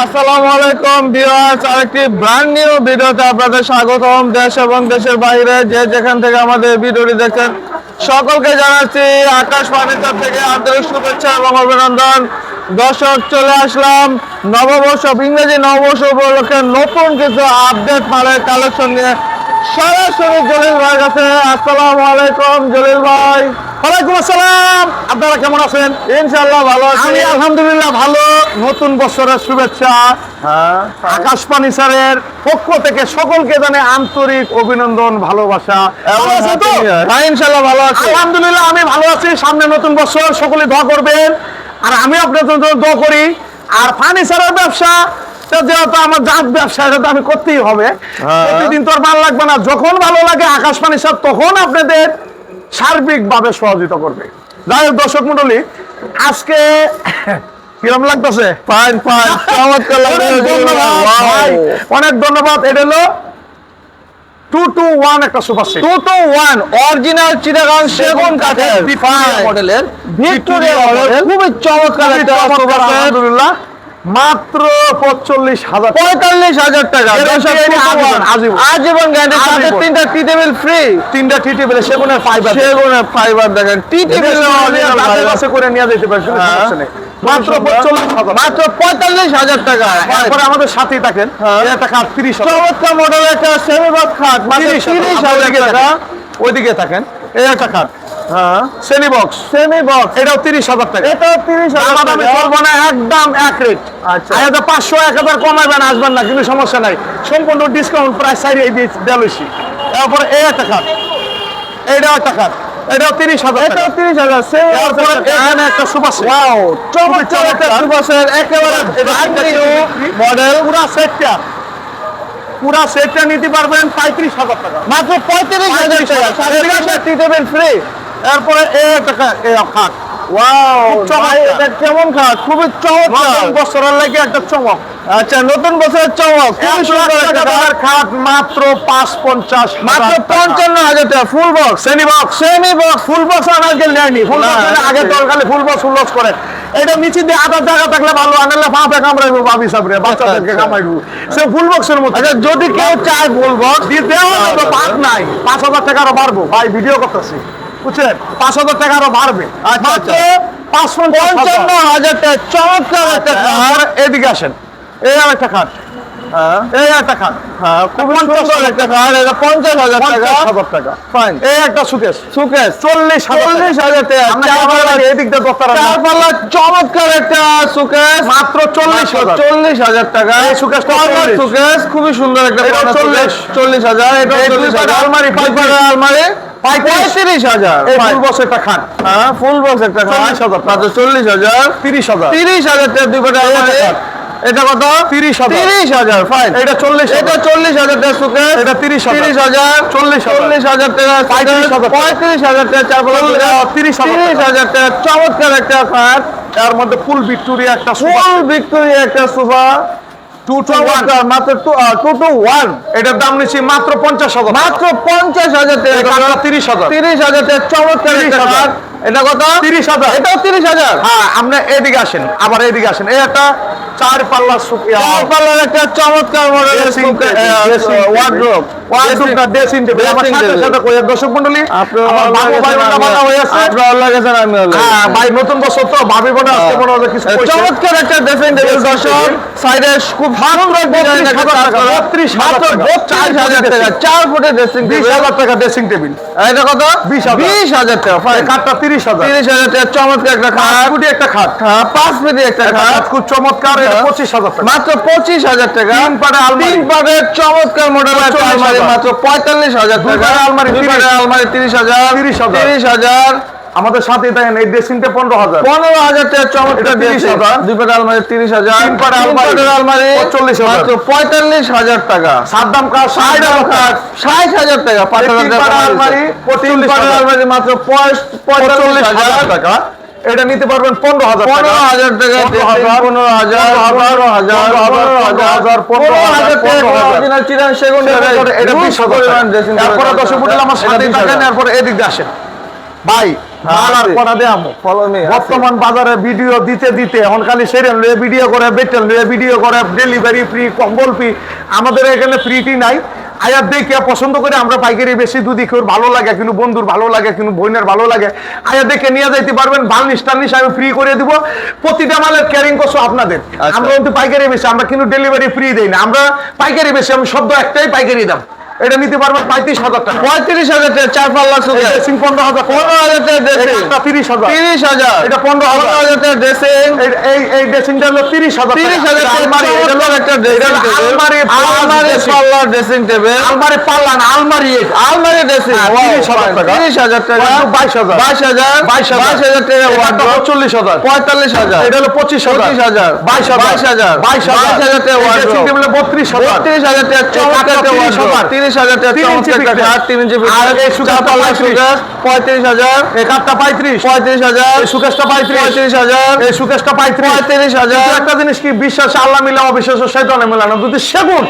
আসসালামু আলাইকুম ভিউয়ার্স, আরেকটি ব্র্যান্ড নিউ ভিডিওতে আপনাদের স্বাগতম। দেশ এবং দেশের বাইরে যে যেখান থেকে আমাদের ভিডিওটি দেখছেন, সকলকে জানাচ্ছি আকাশ ফার্নিচার থেকে আন্তরিক শুভেচ্ছা এবং অভিনন্দন। দর্শক, চলে আসলাম নববর্ষ, ইংরেজি নববর্ষ উপলক্ষে নতুন কিছু আপডেট মালের কালেকশন নিয়ে। সরাসরি জলিল কাছে। আসসালামু আলাইকুম জলিল ভাই। ওয়ালাইকুম আসসালাম। আপনারা কেমন আছেন? ইনশাআল্লাহ ভালো আছি। আমি আলহামদুলিল্লাহ ভালো। নতুন বছরের শুভেচ্ছা। হ্যাঁ আকাশ পক্ষ থেকে সকলকে জানে আন্তরিক অভিনন্দন ভালোবাসা? হ্যাঁ ইনশাআল্লাহ ভালো আছি। আলহামদুলিল্লাহ আমি ভালো আছি। সামনে নতুন বছর সকলে দোয়া করবেন। আর আমি আপনাদের জন্য দোয়া করি। আর ফার্নিচারের ব্যবসা যেহেতু আমার জাত ব্যবসা তো আমি করতেই হবে। হ্যাঁ। প্রতিদিন তো আর ভালো লাগবে না। যখন ভালো লাগে আকাশ ফার্নিচার তখন আপনাদের সার্বিকভাবে সহযোগিতা করবে। যাই হোক দর্শক মন্ডলী আজকে কিরম লাগতেছে? ফাইন ফাইন অনেক ধন্যবাদ। এটা হলো টু টু ওয়ান একটা super set two two one original Chittagong সেগুন কাঠের মডেলের ভিক্টোরিয়া মডেল খুবই চমৎকার একটা সোফা সেট আলহামদুলিল্লাহ। মাত্র পঁচল্লিশ হাজার পঁয়তাল্লিশ হাজার টাকা। আজীবন, গ্যারান্টি সাথে তিনটা টি টেবিল ফ্রি তিনটা টি টেবিলে সেগুনের ফাইবার সেগুনের ফাইবার দেখেন। টি টেবিল কাছে করে নিয়ে যেতে পারে হ্যাঁ। মাত্র মাত্র পঁয়তাল্লিশ হাজার। টাকা। এরপরে আমাদের সাথেই থাকেন। হ্যাঁ। একটা খাট তিরিশ চমৎকার মডেল একটা সেমি খাট। তিরিশ হাজার টাকা। ওইদিকে থাকেন। এই একটা খাট। হ্যাঁ। সেমি বক্স সেমি বক্স এটাও তিরিশ হাজার টাকা। এটাও তিরিশ হাজার দামাদামি টাকা। না একদম এক রেট আচ্ছা। আর এটা পাঁচশো এক হাজার কমাবেন আসবেন না কিন্তু সমস্যা নাই। সম্পূর্ণ ডিসকাউন্ট প্রাইস সাইডে দেলুসি তারপরে এই একটা খাট এইটাও একটা খাট এটাও তিরিশ হাজার এটাও টাকা তিরিশ হাজার সেমি তারপরে এখানে একটা সুপার সেট ওয়াও চমৎকার একটা। সুপার একেবারে মডেল পুরা সেটটা পুরা সেটটা নিতে পারবেন পঁয়ত্রিশ হাজার টাকা। মাত্র পঁয়ত্রিশ হাজার টাকা। সাথে সাথে ফ্রি এরপরে একটা খাট। কেমন খাট? খুবই চমৎকার। বছরের লাগে একটা চমক। আচ্ছা নতুন বছরের চমক। খুবই সুন্দর একটা খাট। খাট মাত্র পাঁচ পঞ্চাশ মাত্র পঞ্চান্ন হাজার টাকা full box box semi box full box আনাজকে নেয়নি। ফুল বক্স আগে। ফুল বক্স করে। এটা নিচে দিয়ে আধার জায়গা থাকলে ভালো আনালে ফাঁপে কামড়াইবো বাবি সাবরে বাচ্চাদেরকে আচ্ছা। কামাইবো সে ফুল বক্সের মতো আচ্ছা যদি কেউ চায় ফুল বক্স দিয়ে দেওয়া হবে। নাই। পাঁচ হাজার টাকা আরও বাড়বো। ভাই ভিডিও করতেছি। বুঝছেন পাঁচ হাজার টাকা আরও বাড়বে। আচ্ছা, আচ্ছা। পাঁচ পঞ্চান্ন হাজার টাকা চমৎকার একটা খাট। এদিকে আসেন। এই আর একটা খাট। হ্যাঁ। এই একটা খাট। হ্যাঁ খুবই সুন্দর একটা এটা পঞ্চাশ হাজার টাকা হাজার টাকা। ফাইন এই একটা সুকেশ। সুকেশ। চল্লিশ চল্লিশ হাজার টাকা। আমরা এদিক দিয়ে দোকান চার চমৎকার একটা সুকেশ। মাত্র চল্লিশ হাজার। চল্লিশ হাজার টাকা। এই কর্নার সুকেশ খুবই সুন্দর একটা এটা কর্নার 40 সুকেশ। চল্লিশ হাজার এটা চল্লিশ হাজার। আলমারি, পাটের আলমারি। পঁয়ত্রিশ হাজার। ফুল বক্স একটা খাট। হ্যাঁ ফুল বক্স একটা খাট। 40,000 টাকা। চল্লিশ হাজার। তিরিশ হাজার। তিরিশ হাজার দুই পাটের এটা কত? তিরিশ হাজার। তিরিশ হাজার ফাইন এটা চল্লিশ এটা চল্লিশ হাজার টাকা এটা তিরিশ হাজার। তিরিশ হাজার। চল্লিশ চল্লিশ হাজার টাকা পঁয়ত্রিশ হাজার টাকা। চার। তিরিশ হাজার তিরিশ হাজার টাকা চমৎকার একটা খাট। এর মধ্যে ফুল ভিক্টোরিয়া একটা ফুল ভিক্টোরিয়া একটা সোফা। এটার দাম নিচ্ছি মাত্র পঞ্চাশ হাজার মাত্র পঞ্চাশ হাজার তিরিশ হাজার। তিরিশ হাজার চমৎকার এটা কত? তিরিশ হাজার। এটাও তিরিশ হাজার। হ্যাঁ আপনি এদিকে আসেন আবার এদিকে আসেন। এই একটা চার পাল্লা সুকিয়া চার পাল্লার একটা চমৎকার table। ওয়ার্ড্রোপ হয়ে আছে। নতুন বছর তো ভাবি মনে হবে কিছু চমৎকার একটা ড্রেসিং টেবিল দর্শক। সাইডে খুব সুন্দর ডিজাইন একটা 32,000 কাজ টাকা, করা। 32,000 মাত্র হাজার টাকা চার ফুটের ড্রেসিং বিশ হাজার টাকা ড্রেসিং টেবিল এটা কত 20,000 বিশ হাজার। টাকা এই খাটটা তিরিশ হাজার। তিরিশ হাজার টাকা চমৎকার একটা খাট। ফুটি একটা খাট। হ্যাঁ পাঁচ ফিটি একটা খাট। খুব চমৎকার হ্যাঁ। পঁচিশ হাজার টাকা। মাত্র পঁচিশ হাজার টাকা। তিন পাটের আলমারি। তিন পাটের চমৎকার মডেল একটা 40,000 আলমারি মাত্র পঁয়তাল্লিশ হাজার টাকা। আলমারি দুই 30,000 পাটের আলমারি তিরিশ হাজার। তিরিশ হাজার। আমাদের সাথে দেখেন এই ড্রেসিংটা পনেরো হাজার। পনেরো হাজার টাকা চমৎকার 30,000 দিয়েছে। দুই পাটের আলমারি তিরিশ হাজার। তিন তিন আলমারি আলমারি 45,000 মাত্র পঁয়তাল্লিশ হাজার টাকা। সাদ্দাম কার? ষাট হাজার ষাট হাজার টাকা। পাঁচ হাজার আলমারি 45,000 আলমারি মাত্র পঁয়তাল্লিশ হাজার হাজার টাকা। এটা নিতে পারবেন পনেরো হাজার পনেরো হাজার টাকা পনেরো হাজার, পনেরো হাজার পনেরো হাজার পনেরো হাজার, চিরান সেগুন এটা বিশ হাজার টাকা। দশ ফুট আমার সাথে থাকেন। এরপরে এদিক আসেন। ভাই মি বর্তমান বাজারে ভিডিও দিতে দিতে এখন খালি সেরেন লয়ে ভিডিও করে বেটেন লয়ে ভিডিও করে ডেলিভারি ফ্রি কম্বল ফ্রি আমাদের এখানে ফ্রিটি নাই। আয়ার দেখে পছন্দ করে আমরা পাইকারি বেশি দুদি কেউ ভালো লাগে কিন্তু বন্ধুর ভালো লাগে কিন্তু বোনের ভালো লাগে। আয়াত দেখে নিয়ে যাইতে পারবেন বার্নিশ টার্নিশ আমি ফ্রি করে দিব। প্রতিটা মালের ক্যারিং করছ আপনাদের। আচ্ছা। আমরা কিন্তু পাইকারি বেশি আমরা কিন্তু ডেলিভারি ফ্রি দেই না। আমরা পাইকারি বেশি আমি শব্দ একটাই পাইকারি দাম। এটা নিতে পারবেন পঁয়ত্রিশ হাজার টাকা। পঁয়ত্রিশ হাজার টাকা চার পাল্লা সুগার ড্রেসিং পনেরো হাজার পনেরো হাজার টাকা ড্রেসিং তিরিশ হাজার। তিরিশ হাজার। এটা পনেরো হাজার। হাজার টাকা ড্রেসিং এই- এই ড্রেসিংটা হলো তিরিশ হাজার তিরিশ হাজার আলমারি একটা ড্রেসিং আলমারি আলমারি পাল্লার ড্রেসিং টেবিল আলমারি পাল্লা না আলমারি আলমারি ড্রেসিং হ্যাঁ, 30,000 টাকা। তিরিশ হাজার টাকা। বাইশ হাজার। বাইশ হাজার। বাইশ হাজার। বাইশ হাজার টাকা wardrobe। চল্লিশ হাজার। পঁয়তাল্লিশ হাজার। এটা হলো পঁচিশ হাজার। পঁচিশ হাজার। বাইশ হাজার। বাইশ হাজার। বাইশ হাজার। হাজার টাকা বত্রিশ হাজার। বত্রিশ হাজার টাকা চমৎকার একটা তিরিশ হাজার। তিরিশ হাজার তিন ইঞ্চি চমৎকার একটা পিঠে। খাট, তিন ইঞ্চি পিঠে। আর এই সুগারটা চার পাল্লা পঁয়ত্রিশ। হাজার। এই কাঠটা পঁয়ত্রিশ পঁয়ত্রিশ হাজার। সুকেশটা পঁয়ত্রিশ পঁয়ত্রিশ হাজার। এই সুকেশটা পঁয়ত্রিশ পঁয়ত্রিশ হাজার। একটা জিনিস কি বিশ্বাস আল্লাহ মিলে অবিশ্বাস শৈতানে মিলানো যদি সেগুন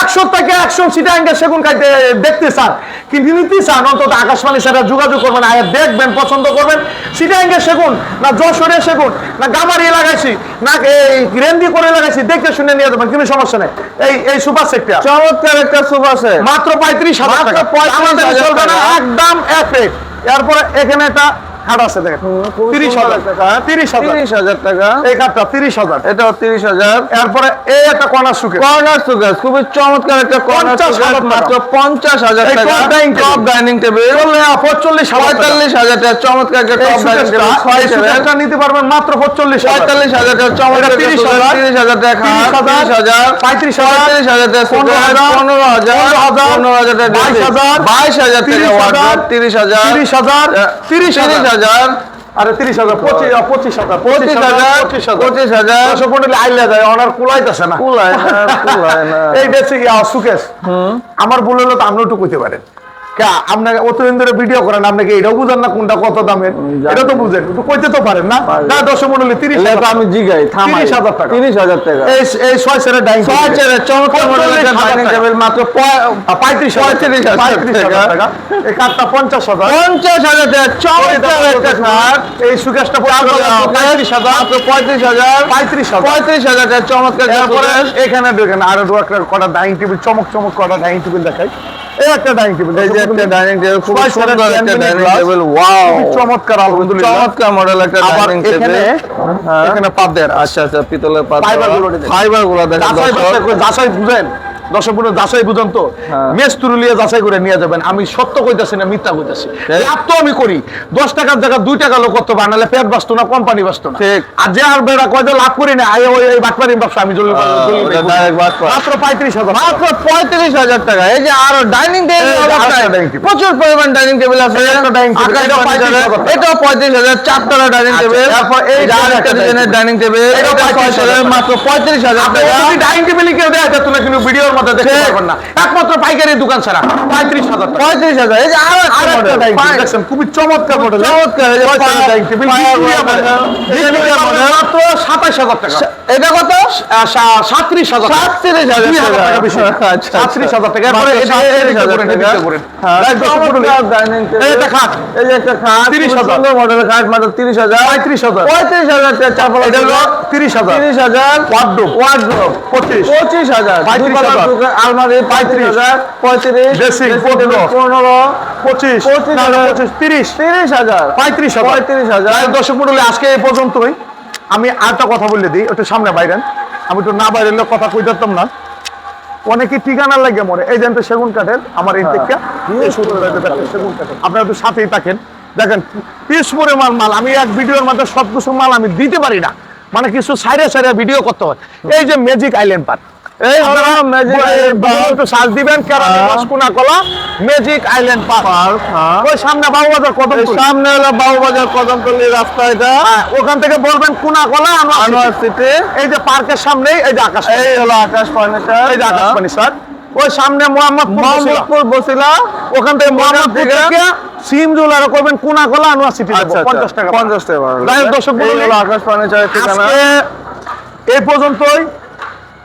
একশো থেকে একশো সিটা আঙ্গে সেগুন খাইতে দেখতে চান কিন্তু নিতে চান অন্তত আকাশবাণী সাথে যোগাযোগ করবেন আয়া দেখবেন পছন্দ করবেন। সিটা সেগুন না যশোরে সেগুন না গামারি লাগাইছি না এই গ্রেন্দি করে লাগাইছি দেখতে শুনে নিয়ে যাবেন কোনো সমস্যা নেই। এই এই সুপার সেটটা। চমৎকার একটা সোফা সেট। মাত্র পঁয়ত্রিশ হাজার টাকা। 35,000 আমাদের চলবে না। একদম এক এরপরে এখানে একটা খাট আছে দেখেন। তিরিশ হাজার টাকা তিরিশ হাজার। তিরিশ হাজার টাকা। এই খাটটা তিরিশ হাজার। এটাও তিরিশ হাজার। এরপরে এই একটা কর্নার সুকে কর্নার সুগার খুবই চমৎকার একটা কর্নার 50,000 মাত্র পঞ্চাশ হাজার টাকা। top dining table। Top dining table পঁয়তাল্লিশ পঁয়তাল্লিশ হাজার টাকা চমৎকার একটা টপ ডাইনিং টেবিল ছয় এই নিতে পারবেন মাত্র পঁয়তাল্লিশ পঁয়তাল্লিশ হাজার টাকা চমৎকার এটা 30 হাজার, তিরিশ হাজার টাকা তিরিশ হাজার, পঁয়ত্রিশ হাজার, পঁয়ত্রিশ হাজার টাকা পনেরো হাজার, পনেরো হাজার পনেরো হাজার, পনেরো হাজার টাকা বাইশ হাজার, বাইশ হাজার টাকা তিরিশ হাজার, তিরিশ হাজার তিরিশ হাজার তিরিশ তিরিশ হাজার হাজার। আরে তিরিশ হাজার পঁচিশ পঁচিশ হাজার পঁচিশ হাজার পঁচিশ হাজার পঁচিশ হাজার। দর্শক মন্ডলী আইলে যায় ওনার কুলাইতেছে না। কুলাই না কুলাই না। এই ডেসিং সুকেশ। আমার ভুল হলো তো আপনি একটু কইতে পারেন। আপনাকে অতদিন ধরে ভিডিও করেন আপনাকে এটাও বুঝেন না কোনটা কত দামের। এটা তো বুঝেন একটু কইতে তো পারেন না। না দর্শক মন্ডলী তিরিশ এলে আমি জিগাই তিরিশ হাজার টাকা। তিরিশ হাজার টাকা। এই এই ছয় সেরের ডাইনিং ছয় চেয়ারের চমৎকার মডেলের একটা পঁয়তাল্লিশ হাজার ডাইনিং টেবিল মাত্র পঁয়ত্রিশ পঁয়ত্রিশ পঁয়ত্রিশ হাজার টাকা। টাকা। এই কাঠটা পঞ্চাশ হাজার। পঞ্চাশ হাজার টাকা। চমৎকার একটা খাট এই সুকেশটা পঁয়ত্রিশ হাজার। মাত্র পঁয়ত্রিশ হাজার। পঁয়ত্রিশ হাজার। পঁয়ত্রিশ হাজার টাকা। চমৎকার একটা এরপরে এখানে দেখেন আরও দু একটা কটা ডাইনিং টেবিল চমক চমক কটা ডাইনিং টেবিল দেখাই। এই একটা ডাইনিং টেবিল এই যে একটা ডাইনিং টেবিল খুব সুন্দর একটা ডাইনিং টেবিল ওয়াও চমৎকার আলহামদুলিল্লাহ। চমৎকার মডেল একটা ডাইনিং টেবিল দেয় আচ্ছা আচ্ছা পিতলের পাত Fiber গুলো। ফাইবারগুলো দেখেন দর্শক। যাচাই বুঝেন। দর্শক বন্ধু যাচাই বুঝেন তো। হ্যাঁ। মেস তুরুলিয়া যাচাই করে নিয়ে যাবেন। আমি সত্য কইতাছি না মিথ্যা কইতাছি। লাভ তো আমি করি। দশ টাকার জায়গা দুই টাকা লোক করতে পারে নাহলে পেট বাঁচতো না কোম্পানি বাঁচতো না। আর যে আর বেড়া কয়তো লাভ করি না আয় ওই এই বাটপারি ব্যবসা আমি জলি। মাত্র পঁয়ত্রিশ হাজার মাত্র পঁয়ত্রিশ হাজার টাকা। এই যে আরও ডাইনিং টেবিল। প্রচুর পরিমাণ ডাইনিং টেবিল আছে। এই একটা dining table, আকাশ এটাও ফার্নিচারের, 35,000 টাকা। এটাও পঁয়ত্রিশ হাজার। চারতলা ডাইনিং টেবিল এরপর এই ডাইনিং টেবিল এটাও এটা 35,000 ছয়শোর টাকা। মাত্র পঁয়ত্রিশ হাজার ডাইনিং টেবিল কেউ দেয় তুমি কিন্তু ভিডিওর মধ্যে দেখতে পারবেন না একমাত্র পাইকারি দোকান ছাড়া পঁয়ত্রিশ হাজার পঁয়ত্রিশ হাজার এই যে আরও একটা। দেখছেন খুবই চমৎকার মডেল চমৎকার এই যে মডেল। মাত্র সাতাশ হাজার টাকা এটা কত সাতত্রিশ হাজার। সাতত্রিশ হাজার হাজার সাতত্রিশ হাজার। এটা- হাজার। হ্যাঁ, রাইট, দর্শক মণ্ডলী। চমৎকার dining table। এই একটা খাট। এই যে একটা খাট, 30,000 খুব সুন্দর খাট, মাত্র 30,000 পঁয়ত্রিশ হাজার। পঁয়ত্রিশ হাজার চার তিরিশ হাজার। 30,000 Wardrobe। wardrobe। পঁচিশ। 25,000 পঁয়ত্রিশ হাজার। সুগার, আলমারি 35,000 35 Dressing, dressing পনেরো। পঁচিশ। পঁচিশ না, না, হাজার। পঁচিশ, তিরিশ। 30,000 পঁয়ত্রিশ হাজার। 35,000 যাই হোক, দর্শক মন্ডলী আজকে এই পর্যন্তই। আমি আরেকটা কথা বলে দিই একটু সামনে বাইরেন। আমি একটু না বাইরেলে কথা কই দিতাম না। অনেকে ঠিকানা লাগে মরে। এই যেন তো সেগুন কাঠের আমার এই সুন্দর একটা দেখেন, সেগুন কাঠের। আপনারা একটু সাথেই থাকেন। দেখেন পিস পরে মাল। মাল আমি এক ভিডিওর মধ্যে সব কিছু মাল আমি দিতে পারি না। মানে কিছু সাইডে সাইডে ভিডিও করতে হয়। এই যে ম্যাজিক আইল্যান্ড পার্ক এই। একটু দিবেন কেরানি। কলা ম্যাজিক আইল্যান্ড পার্ক। ওই সামনে বাবুবাজার কদম সামনে হলো বাবুবাজার কদমতলি রাস্তা এটা। হ্যাঁ, ওখান থেকে বলবেন কোনা কলা আনোয়ার আনোয়ার সিটি। এই যে পার্কের সামনেই এই যে আকাশ এই হলো আকাশ ফার্নিচার এই যে আকাশ ওই সামনে মোহাম্মদ মোহাম্মদপুর বসিলা। ওখান থেকে মোহাম্মদপুর থেকে সিম জুলার করবেন কোনা কলা আনোয়ার সিটি আচ্ছা পঞ্চাশ টাকা। পঞ্চাশ টাকা। দর্শক আকাশ ঠিকানা। এই পর্যন্তই।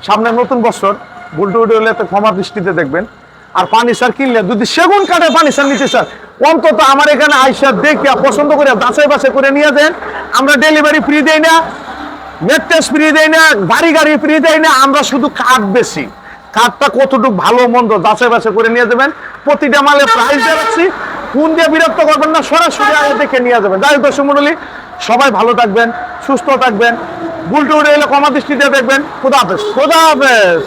সামনে নতুন বছর, বুলটু হলে তো ক্ষমা দৃষ্টিতে দেখবেন। আর সার কিনলে, যদি সেগুন কাঠে পানি সার নিতে চান, অন্তত আমার এখানে আইসা দেখে পছন্দ করে যাচাই বাছাই করে নিয়ে যান। আমরা ডেলিভারি ফ্রি দেই না নেটটেস ফ্রি দেই না গাড়ি গাড়ি ফ্রি দেই না, আমরা শুধু কাঠ বেশি। কাঠটা কতটুকু ভালো, মন্দ যাচাই বাছাই করে নিয়ে যাবেন। প্রতিটা মালে প্রাইস রাখছি। কোন দিয়ে বিরক্ত করবেন না, সরাসরি আগে দেখে নিয়ে যাবেন। যাই দর্শক মন্ডলী, সবাই ভালো থাকবেন, সুস্থ থাকবেন। ভুল টুল এলে কমা দৃষ্টিতে দেখবেন। খোদা হাফেজ। খোদা হাফেজ।